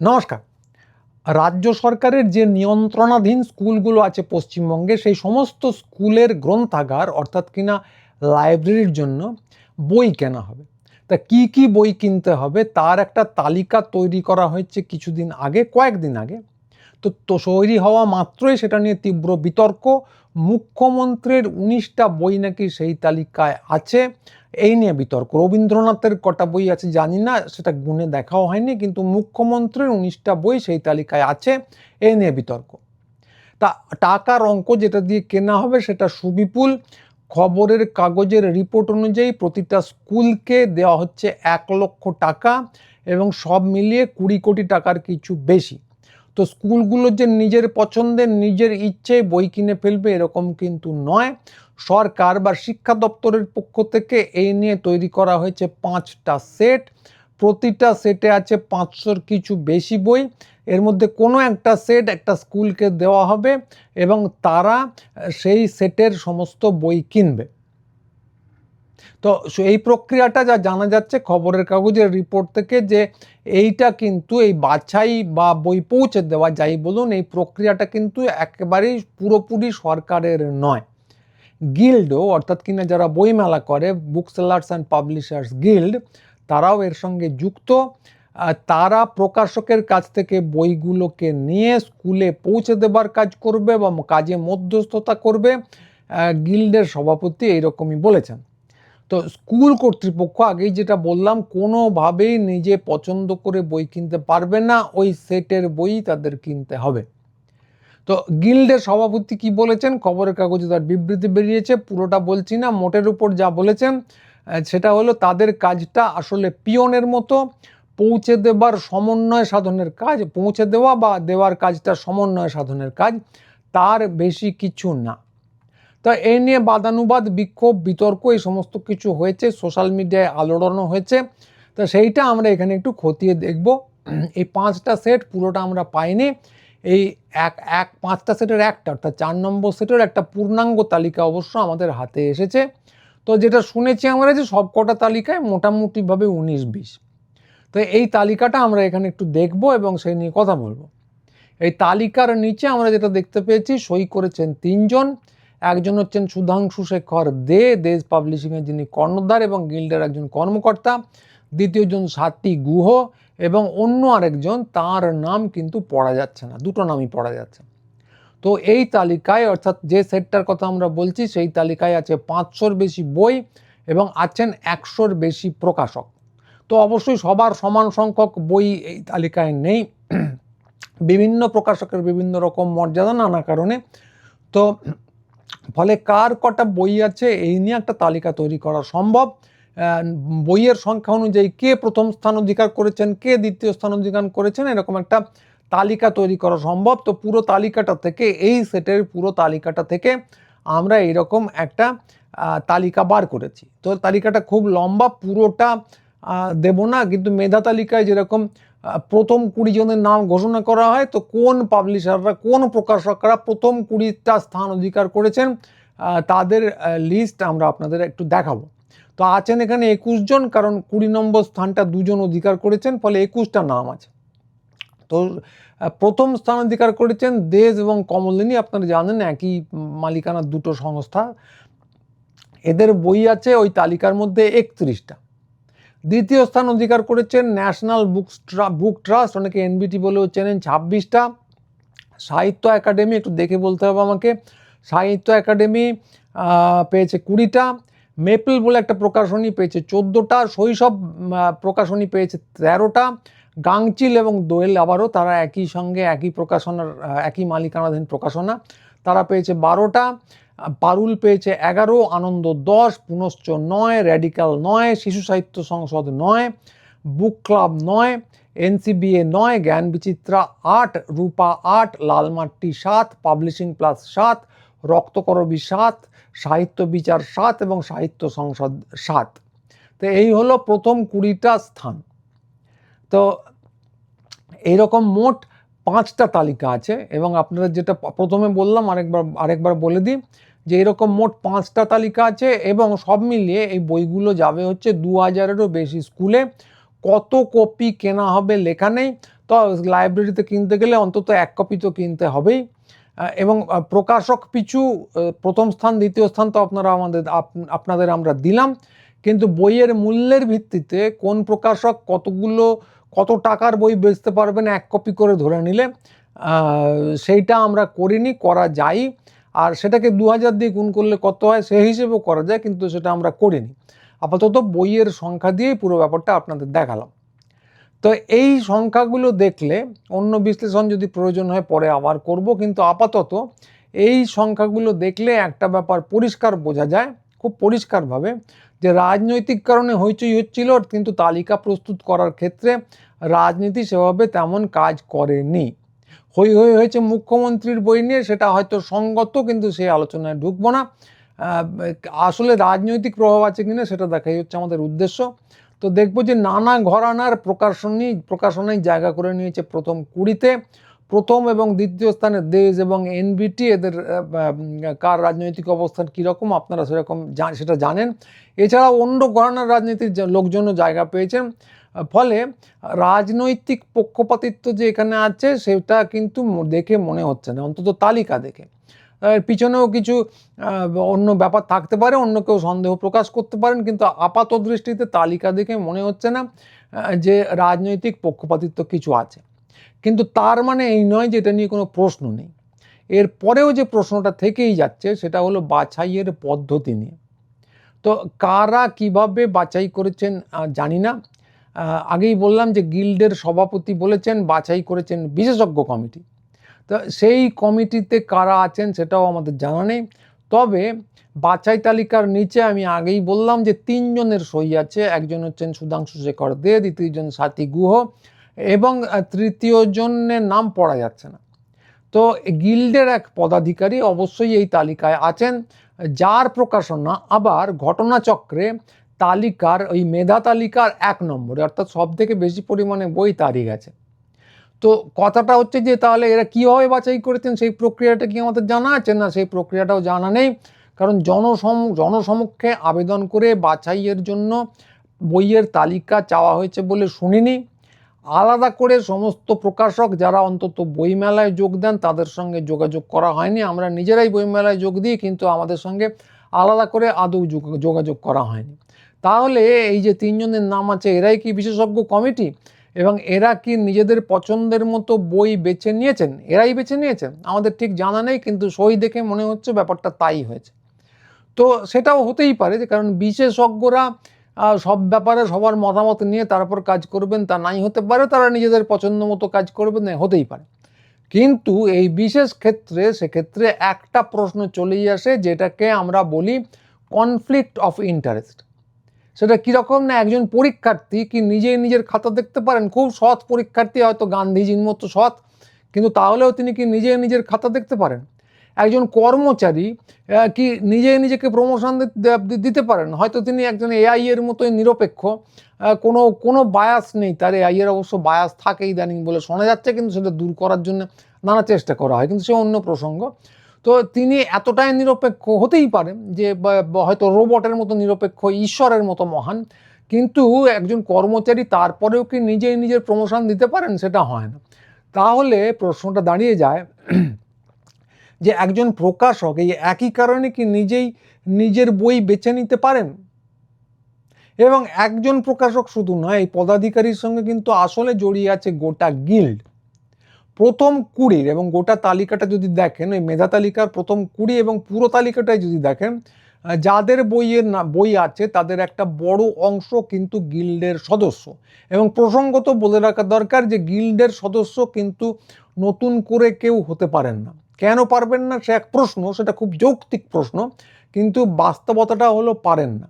নমস্কার। রাজ্য সরকারের যে নিয়ন্ত্রণাধীন স্কুলগুলো আছে পশ্চিমবঙ্গে, সেই সমস্ত স্কুলের গ্রন্থাগার, অর্থাৎ কিনা লাইব্রেরির জন্য বই কেনা হবে। তা কি কি বই কিনতে হবে, তার একটা তালিকা তৈরি করা হয়েছে কিছুদিন আগে, কয়েকদিন আগে। তো তৈরি হওয়া মাত্রই সেটা নিয়ে তীব্র বিতর্ক। মুখ্যমন্ত্রীর উনিশটা বই নাকি সেই তালিকায় আছে। এই নিয়ে বিতর্ক। রবীন্দ্রনাথের কটা বই আছে জানি না, সেটা গুণে দেখাও হয়নি, কিন্তু মুখ্যমন্ত্রীর উনিশটা বই সেই তালিকায় আছে, এই নিয়ে বিতর্ক। তা টাকার অঙ্ক যেটা দিয়ে কেনা হবে সেটা সুবিপুল। খবরের কাগজের রিপোর্ট অনুযায়ী প্রতিটা স্কুলকে দেওয়া হচ্ছে এক লক্ষ টাকা এবং সব মিলিয়ে কুড়ি কোটি টাকার কিছু বেশি। তো স্কুলগুলো যে নিজের পছন্দের, নিজের ইচ্ছে বই কিনে ফেলবে এরকম কিন্তু নয়। সরকার বা শিক্ষা দপ্তরের পক্ষ থেকে এই নিয়ে তৈরি করা হয়েছে পাঁচটা সেট। প্রতিটা সেটে আছে পাঁচশোর কিছু বেশি বই। এর মধ্যে কোনো একটা সেট একটা স্কুলকে দেওয়া হবে এবং তারা সেই সেটের সমস্ত বই কিনবে। তো এই প্রক্রিয়াটা যা জানা যাচ্ছে খবরের কাগজের রিপোর্ট থেকে যে এইটা কিন্তু এই বাছাই বা বই পৌঁছে দেওয়া যাই বলুন, এই প্রক্রিয়াটা কিন্তু একেবারেই পুরোপুরি সরকারের নয়। গিল্ডও অর্থাৎ কিনা যারা বইমেলা করে book sellers and publishers guild তারাও এর সঙ্গে যুক্ত। তারা প্রকাশকের কাছ থেকে বইগুলোকে নিয়ে স্কুলে পৌঁছে দেবার কাজ করবে বা কাজে মধ্যস্থতা করবে। গিল্ডের সভাপতি এইরকমই বলেছেন। তো স্কুল কর্তৃপক্ষ আগেই যেটা বললাম, কোনোভাবেই নিজে পছন্দ করে বই কিনতে পারবে না, ওই সেটের বই তাদের কিনতে হবে। তো গিল্ডের সভাপতি কি বলেছেন? খবরের কাগজে তার বিবৃতি বেরিয়েছে, পুরোটা বলছি না, মোটের উপর যা বলেছেন সেটা হলো তাদের কাজটা আসলে পিয়নের মতো, পৌঁছে দেবার সমন্বয় সাধনের কাজ, পৌঁছে দেওয়া বা দেওয়ার কাজটা সমন্বয় সাধনের কাজ, তার বেশি কিছু না। তা এ নিয়ে বাদানুবাদ, বিক্ষোভ, বিতর্ক, এই সমস্ত কিছু হয়েছে সোশ্যাল মিডিয়ায় আলোড়নও হয়েছে। তো সেইটা আমরা এখানে একটু খতিয়ে দেখব। এই পাঁচটা সেট পুরোটা আমরা পাইনি। এই এক এক, পাঁচটা সেটের একটা, অর্থাৎ চার নম্বর সেটের একটা পূর্ণাঙ্গ তালিকা অবশ্য আমাদের হাতে এসেছে। তো যেটা শুনেছি আমরা যে সব কটা তালিকায় মোটামুটিভাবে উনিশ, বিশ। তো এই তালিকাটা আমরা এখানে একটু দেখব এবং সেই নিয়ে কথা বলব। এই তালিকার নিচে আমরা যেটা দেখতে পেয়েছি, সই করেছেন তিনজন। একজন হচ্ছেন সুধাংশু শেখর দে, দেশ পাবলিশিংয়ের যিনি কর্ণধার এবং গিল্ডের একজন কর্মকর্তা। দ্বিতীয়জন সাতটি গুহ এবং অন্য আরেকজন, তার নাম কিন্তু পড়া যাচ্ছে না, দুটো নামই পড়া যাচ্ছে। তো এই তালিকায়, অর্থাৎ যে সেটটার কথা আমরা বলছি, সেই তালিকায় আছে পাঁচশোর বেশি বই এবং আছেন একশোর বেশি প্রকাশক। তো অবশ্যই সবার সমান সংখ্যক বই এই তালিকায় নেই। বিভিন্ন প্রকাশকের বিভিন্ন রকম মর্যাদা নানা কারণে। তো ফলে কার কটা বই আছে, এই নিয়ে একটা তালিকা তৈরি করা সম্ভব। বইয়ের সংখ্যা অনুযায়ী কে প্রথম স্থান অধিকার করেছেন, কে দ্বিতীয় স্থান অধিকার করেছেন, এরকম একটা তালিকা তৈরি করা সম্ভব। তো পুরো তালিকাটা থেকে, এই সেটের পুরো তালিকাটা থেকে আমরা এইরকম একটা তালিকা বার করেছি। তো তালিকাটা খুব লম্বা, পুরোটা দেব না, কিন্তু মেধা তালিকায় যেরকম প্রথম কুড়ি জনের নাম ঘোষণা করা হয়, তো কোন পাবলিশাররা কোন প্রকাশকরা প্রথম কুড়িটা স্থান অধিকার করেছেন তাদের লিস্ট আমরা আপনাদের একটু দেখাবো। তো আছেন এখানে একুশ জন, কারণ কুড়ি নম্বর স্থানটা দুজন অধিকার করেছেন, ফলে একুশটা নাম আছে। তো প্রথম স্থান অধিকার করেছেন দেশ এবং কমলিনী, আপনারা জানেন একই মালিকানার দুটো সংস্থা। এদের বই আছে, ওই তালিকার মধ্যে একত্রিশটা। দ্বিতীয় স্থান অধিকার করেছেন ন্যাশনাল বুক বুক ট্রাস্ট। অনেকে এনবিটি বলেও চেনেন। ছাব্বিশটা। সাহিত্য একাডেমি, একটু দেখে বলতে হবে আমাকে। সাহিত্য একাডেমি পেয়েছে কুড়িটা। মেপল বলে একটা প্রকাশনী পেয়েছে চোদ্দোটা। শৈশব প্রকাশনী পেয়েছে তেরোটা। গাংচিল এবং দোয়েল আবারও তারা একই সঙ্গে একই প্রকাশনার একই মালিকানাধীন প্রকাশনা। তারা পেয়েছে বারোটা। পারুল পেয়েছে এগারো, আনন্দ দশ, পুনশ্চ নয়, র্যাডিক্যাল নয়, শিশু সাহিত্য সংসদ নয়, বুক ক্লাব নয়, এনসিবিএ নয়, জ্ঞান বিচিত্রা আট, রূপা আট লালমাট্টি সাত, পাবলিশিং প্লাস সাত, রক্তকরবী সাত, সাহিত্য বিচার সাত এবং সাহিত্য সংসদ সাত। তো এই হলো প্রথম কুড়িটা স্থান। তো এইরকম মোট পাঁচটা তালিকা আছে এবং আপনারা যেটা প্রথমে বললাম, আরেকবার আরেকবার বলে দিই যে এরকম মোট পাঁচটা তালিকা আছে এবং সব মিলিয়ে এই বইগুলো যাবে হচ্ছে দু হাজারেরও বেশি স্কুলে। কত কপি কেনা হবে লেখা নেই, তো লাইব্রেরিতে কিনতে গেলে অন্তত এক কপি তো কিনতে হবেই। এবং প্রকাশক পিছু প্রথম স্থান, দ্বিতীয় স্থান তো আপনারা আমাদের, আপ- আপনাদের আমরা দিলাম। কিন্তু বইয়ের মূল্যের ভিত্তিতে কোন প্রকাশক কতগুলো কত টাকার বই বেচতে পারবেন এক কপি করে ধরে নিলে সেইটা আমরা করিনি, করা যায় আর সেটাকে দু হাজার দিয়ে গুণ করলে কত হয়? সেই হিসেবেও করা যায়, কিন্তু সেটা আমরা করিনি। আপাতত বইয়ের সংখ্যা দিয়েই পুরো ব্যাপারটা আপনাদের দেখালাম। তো এই সংখ্যাগুলো দেখলে অন্য বিশ্লেষণ যদি প্রয়োজন হয়, পরে আবার করব। কিন্তু আপাতত এই সংখ্যাগুলো দেখলে একটা ব্যাপার পরিষ্কার বোঝা যায়। খুব পরিষ্কারভাবে যে রাজনৈতিক কারণে হইচই হচ্ছিল, কিন্তু তালিকা প্রস্তুত করার ক্ষেত্রে রাজনীতি সেভাবে তেমন কাজ করেনি। হই হই হয়েছে মুখ্যমন্ত্রীর বই নিয়ে, সেটা হয়তো সঙ্গত, কিন্তু সেই আলোচনায় ঢুকবো না। আসলে রাজনৈতিক প্রভাব আছে কিনা, সেটা দেখাই হচ্ছে আমাদের উদ্দেশ্য। তো দেখব যে নানা ঘরানার প্রকাশনী, প্রকাশনায় জায়গা করে নিয়েছে প্রথম কুড়িতে। প্রথম এবং দ্বিতীয় স্থানে দেশ এবং এনবিটি, এদের কার রাজনৈতিক অবস্থান কীরকম আপনারা সেরকম সেটা জানেন। এছাড়াও অন্য ঘরানার রাজনীতির লোকজনও জায়গা পেয়েছেন। ফলে রাজনৈতিক পক্ষপাতিত্ব যে এখানে আছে সেটা কিন্তু দেখে মনে হচ্ছে না, অন্তত তালিকা দেখে। এর পিছনেও কিছু অন্য ব্যাপার থাকতে পারে, অন্য কেউ সন্দেহ প্রকাশ করতে পারেন, কিন্তু আপাত দৃষ্টিতে তালিকা দেখে মনে হচ্ছে না যে রাজনৈতিক পক্ষপাতিত্ব কিছু আছে। কিন্তু তার মানে এই নয় যে এটা নিয়ে কোনো প্রশ্ন নেই। এর পরেও যে প্রশ্নটা থেকেই যাচ্ছে সেটা হলো বাছাইয়ের পদ্ধতি নিয়ে। তো কারা কীভাবে বাছাই করেছেন জানি না। আগেই বললাম যে গিল্ডের সভাপতি বলেছেন, বাছাই করেছেন বিশেষজ্ঞ কমিটি। তো সেই কমিটিতে কারা আছেন সেটাও আমাদের জানা নেই। তবে বাছাই তালিকার নিচে আমি আগেই বললাম যে তিনজনের সই আছে। একজন হচ্ছেন সুধাংশু শেখর দে, দ্বিতীয়জন সাথী গুহ এবং তৃতীয় জনের নাম পড়া যাচ্ছে না। তো গিল্ডের এক পদাধিকারী অবশ্যই এই তালিকায় আছেন, যার প্রকাশনা আবার ঘটনাচক্রে তালিকার, ওই মেধা তালিকার এক নম্বরে, অর্থাৎ সব থেকে বেশি পরিমাণে বই তারই গেছে। তো কথাটা হচ্ছে যে, তাহলে এরা কীভাবে বাছাই করেছেন, সেই প্রক্রিয়াটা কি আমাদের জানা আছে? না, সেই প্রক্রিয়াটাও জানা নেই। কারণ জনসম, জনসমক্ষে আবেদন করে বাছাইয়ের জন্য বইয়ের তালিকা চাওয়া হয়েছে বলে শুনিনি। আলাদা করে সমস্ত প্রকাশক যারা অন্তত বইমেলায় যোগ দেন, তাদের সঙ্গে যোগাযোগ করা হয়নি। আমরা নিজেরাই বইমেলায় যোগ দিই, কিন্তু আমাদের সঙ্গে আলাদা করে আদৌ যোগ- যোগাযোগ করা হয়নি। তাহলে এই যে তিনজনের নাম আছে, এরাই কি বিশেষজ্ঞ কমিটি? এবং এরা কি নিজেদের পছন্দের মতো বই বেছে নিয়েছেন? এরাই বেছে নিয়েছেন? আমাদের ঠিক জানা নেই, কিন্তু সই দেখে মনে হচ্ছে ব্যাপারটা তাই হয়েছে। তো সেটাও হতেই পারে যে, কারণ বিশেষজ্ঞরা সব ব্যাপারে সবার মতামত নিয়ে তারপর কাজ করবেন, তা নাই হতে পারে, তারা নিজেদের পছন্দ মতো কাজ করবেন হতেই পারে। কিন্তু এই বিশেষ ক্ষেত্রে, সেক্ষেত্রে একটা প্রশ্ন চলেই আসে, যেটাকে আমরা বলি কনফ্লিক্ট অফ ইন্টারেস্ট সেটা কীরকম না একজন পরীক্ষার্থী কি নিজেই নিজের খাতা দেখতে পারেন? খুব সৎ পরীক্ষার্থী, হয়তো গান্ধীজির মতো সৎ, কিন্তু তাহলেও তিনি কি নিজে নিজের খাতা দেখতে পারেন? একজন কর্মচারী কি নিজে নিজেকে প্রমোশন দিতে পারেন। হয়তো তিনি একজন এআই এর মতোই নিরপেক্ষ কোনো কোনো বায়াস নেই তার। এআই এর অবশ্য বায়াস থাকে ইদানিং বলে শোনা যাচ্ছে, কিন্তু সেটা দূর করার জন্য নানা চেষ্টা করা হয়, কিন্তু সে অন্য প্রসঙ্গ। তো তিনি এতটাই নিরপেক্ষ হতেই পারেন যে হয়তো রোবটের মতো নিরপেক্ষ, ঈশ্বরের মতো মহান, কিন্তু একজন কর্মচারী তারপরেও কি নিজেই নিজের প্রমোশন দিতে পারেন, সেটা হয় না। তাহলে প্রশ্নটা দাঁড়িয়ে যায় যে একজন প্রকাশক, এই একই কারণে কি নিজেই নিজের বই বেছে নিতে পারেন? এবং একজন প্রকাশক শুধু নয়, এই পদাধিকারীর সঙ্গে কিন্তু আসলে জড়িয়ে আছে গোটা গিল্ড। প্রথম কুড়ির, এবং গোটা তালিকাটা যদি দেখেন, ওই মেধা তালিকার প্রথম কুড়ি এবং পুরো তালিকাটাই যদি দেখেন, যাদের বইয়ের না, বই আছে, তাদের একটা বড় অংশ কিন্তু গিল্ডের সদস্য। এবং প্রসঙ্গত বলে রাখা দরকার যে গিল্ডের সদস্য কিন্তু নতুন করে কেউ হতে পারেন না। কেন পারবেন না? সে এক প্রশ্ন, সেটা খুব যৌক্তিক প্রশ্ন, কিন্তু বাস্তবতাটা হলো পারেন না।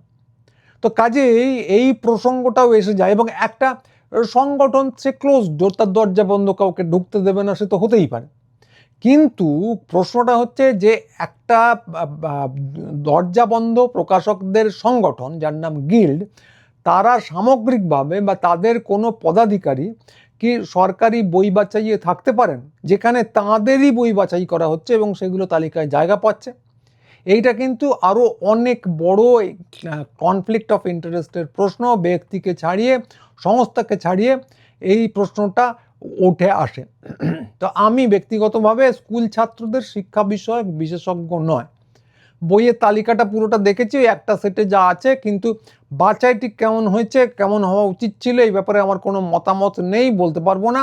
তো কাজেই এই প্রসঙ্গটাও এসে যায় এবং একটা সংগঠন সে ক্লোজ ডোর তার দরজা বন্ধ, কাউকে ঢুকতে দেবে না, সে তো হতেই পারে। কিন্তু প্রশ্নটা হচ্ছে যে একটা দরজা বন্ধ প্রকাশকদের সংগঠন, যার নাম গিল্ড তারা সামগ্রিকভাবে বা তাদের কোনো পদাধিকারী কি সরকারি বই বাছাইয়ে থাকতে পারেন, যেখানে তাঁদেরই বই বাছাই করা হচ্ছে এবং সেগুলো তালিকায় জায়গা পাচ্ছে। এইটা কিন্তু আরও অনেক বড় কনফ্লিক্ট অফ ইন্টারেস্টের প্রশ্ন, ব্যক্তিকে ছাড়িয়ে, সংস্থাকে ছাড়িয়ে এই প্রশ্নটা ওঠে আসে। তো আমি ব্যক্তিগতভাবে স্কুল ছাত্রদের শিক্ষা বিষয়ক বিশেষজ্ঞ নয়। বইয়ের তালিকাটা পুরোটা দেখেছি, ওই একটা সেটে যা আছে, কিন্তু ঠিক কেমন হয়েছে, কেমন হওয়া উচিত ছিল, এই ব্যাপারে আমার কোনো মতামত নেই, বলতে পারব না।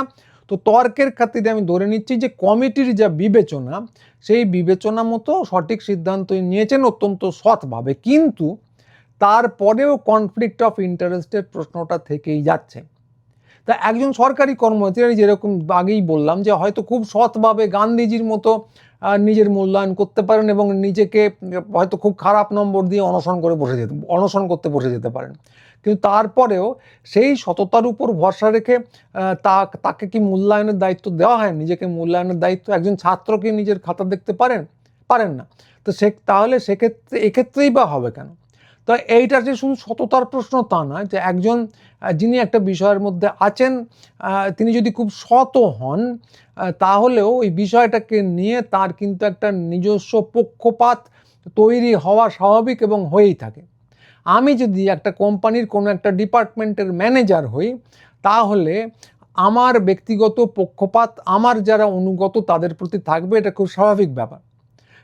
তো তর্কের খাতিরে আমি ধরে নিচ্ছি যে, কমিটির যা বিবেচনা, সেই বিবেচনা মতো সঠিক সিদ্ধান্ত নিয়েছেন অত্যন্ত সৎভাবে, কিন্তু তারপরেও কনফ্লিক্ট অফ ইন্টারেস্টের প্রশ্নটা থেকেই যাচ্ছে। তা একজন সরকারি কর্মচারী যেরকম আগেই বললাম যে, হয়তো খুব সৎভাবে গান্ধীজির মতো নিজের মূল্যায়ন করতে পারেন এবং নিজেকে হয়তো খুব খারাপ নম্বর দিয়ে অনশন করে বসে যেতে, অনশন করতে বসে যেতে পারেন। কিন্তু তারপরেও সেই সততার উপর ভরসা রেখে তা, তাকে কি মূল্যায়নের দায়িত্ব দেওয়া হয়? নিজেকে মূল্যায়নের দায়িত্ব একজন ছাত্রকে নিজের খাতা দেখতে পারেন? পারেন না। তো সে, তাহলে সেক্ষেত্রে, এক্ষেত্রেই বা হবে কেন? তো এইটা যে শুধু সততার প্রশ্ন তা নয়, যে একজন যিনি একটা বিষয়ের মধ্যে আছেন তিনি যদি খুব সত হন তাহলেও ওই বিষয়টাকে নিয়ে তার কিন্তু একটা নিজস্ব পক্ষপাত তৈরি হওয়া স্বাভাবিক এবং হয়েই থাকে। আমি যদি একটা কোম্পানির কোনো একটা ডিপার্টমেন্টের ম্যানেজার হই, তাহলে আমার ব্যক্তিগত পক্ষপাত, আমার যারা অনুগত তাদের প্রতি থাকবে, এটা খুব স্বাভাবিক ব্যাপার।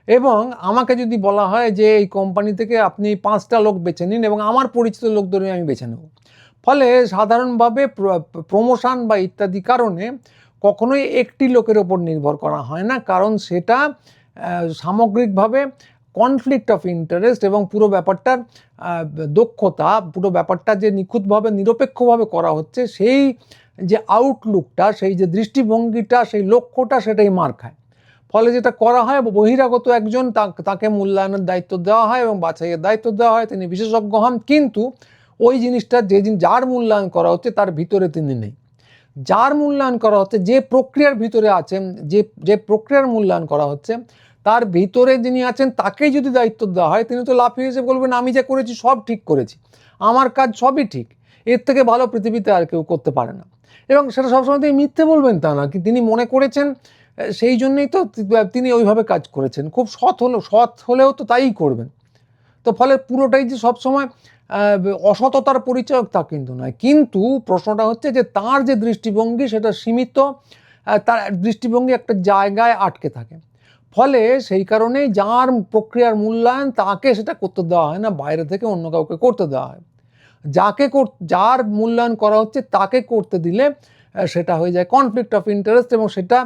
এবং আমাকে যদি বলা হয় যে এই কোম্পানি থেকে আপনি পাঁচটা লোক বেছে নিন এবং আমার পরিচিত লোক ধরে আমি বেছে নেব। ফলে সাধারণভাবে প্রমোশন বা ইত্যাদি কারণে কখনোই একটি লোকের ওপর নির্ভর করা হয় না, কারণ সেটা সামগ্রিকভাবে কনফ্লিক্ট অফ ইন্টারেস্ট এবং পুরো ব্যাপারটার দক্ষতা, পুরো ব্যাপারটা যে নিখুঁতভাবে, নিরপেক্ষভাবে করা হচ্ছে, সেই যে আউটলুকটা সেই যে দৃষ্টিভঙ্গিটা, সেই লক্ষ্যটা সেটাই মার খায় ফলে যেটা করা হয়, বহিরাগত একজন তাকে মূল্যায়নের দায়িত্ব দেওয়া হয় এবং বাছাইয়ের দায়িত্ব দেওয়া হয়, তিনি বিশেষজ্ঞ হন। কিন্তু ওই জিনিসটা যে যার মূল্যায়ন করা হচ্ছে, তার ভিতরে তিনি নেই। যার মূল্যায়ন করা হচ্ছে, যে প্রক্রিয়ার ভিতরে আছেন, যে যে প্রক্রিয়ার মূল্যায়ন করা হচ্ছে, তার ভিতরে যিনি আছেন, তাকেই যদি দায়িত্ব দেওয়া হয়, তিনি তো লাফিয়ে এসে বলবেন, আমি যা করেছি সব ঠিক করেছি। আমার কাজ সবই ঠিক। এর থেকে ভালো পৃথিবীতে আর কেউ করতে পারে না। এবং সেটা সবসময় তিনি মিথ্যে বলবেন তা না, কি তিনি মনে করেছেন সেই জন্যই তো তিনি ওইভাবে কাজ করেছেন। খুব সৎ হলো সৎ হলেও তো তাই করবেন। তো ফলে পুরোটাই যে সবসময় অসততার পরিচয় তা কিন্তু নয়। কিন্তু প্রশ্নটা হচ্ছে যে তার যে দৃষ্টিভঙ্গি, সেটা সীমিত তার দৃষ্টিভঙ্গি একটা জায়গায় আটকে থাকে। ফলে সেই কারণেই যার প্রক্রিয়ার মূল্যায়ন, তাকে সেটা করতে দেওয়া হয় না, বাইরে থেকে অন্য কাউকে করতে দেওয়া হয়। যাকে যার মূল্যায়ন করা হচ্ছে, তাকে করতে দিলে সেটা হয়ে যায় কনফ্লিক্ট অফ ইন্টারেস্ট এবং সেটা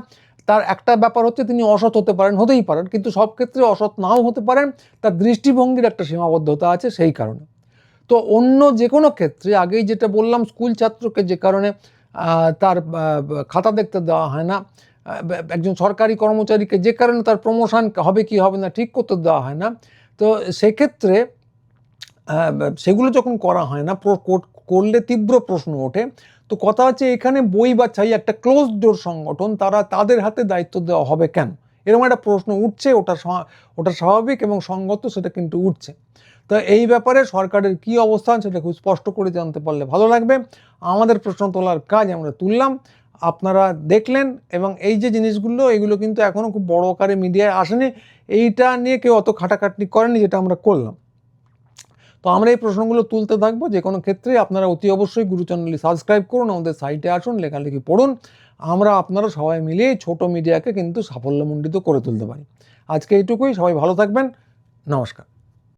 তার একটা ব্যাপার হচ্ছে তিনি অসৎ হতে পারেন, হতেই পারেন, কিন্তু সব ক্ষেত্রে অসৎ নাও হতে পারেন, তার দৃষ্টিভঙ্গির একটা সীমাবদ্ধতা আছে সেই কারণে। তো অন্য যে কোনো ক্ষেত্রে, আগেই যেটা বললাম, স্কুল ছাত্রকে যে কারণে তার খাতা দেখতে দেওয়া হয় না একজন সরকারি কর্মচারীকে যে কারণে তার প্রমোশন হবে কি হবে না, ঠিক করতে দেওয়া হয় না, তো সেক্ষেত্রে সেগুলো যখন করা হয় না করলে তীব্র প্রশ্ন ওঠে তো কথা হচ্ছে এখানে বই বাছাই একটা ক্লোজ ডোর সংগঠন, তারা তাদের হাতে দায়িত্ব দেওয়া হবে কেন? এরকম একটা প্রশ্ন উঠছে, ওটা ওটা স্বাভাবিক এবং সঙ্গত সেটা কিন্তু উঠছে। তো এই ব্যাপারে সরকারের কি অবস্থান সেটা খুব স্পষ্ট করে জানতে পারলে ভালো লাগবে। আমাদের প্রশ্ন তোলার কাজ আমরা তুললাম, আপনারা দেখলেন এবং এই যে জিনিসগুলো, এগুলো কিন্তু এখনও খুব বড় আকারে মিডিয়ায় আসেনি। এইটা নিয়ে কেউ অত খাটাখাটনি করেনি যেটা আমরা করলাম। তো আমরা এই প্রশ্নগুলো তুলতে থাকব যে কোনো ক্ষেত্রে আপনারা অতি অবশ্যই গুরু চ্যানেলটি সাবস্ক্রাইব করুন, আমাদের সাইটে আসুন লেখালেখি পড়ুন। আমরা আপনারা সবাই মিলে ছোট মিডিয়াকে কিন্তু সাফল্যমণ্ডিত করে তুলতে পারি। আজকে এইটুকুই, সবাই ভালো থাকবেন, নমস্কার।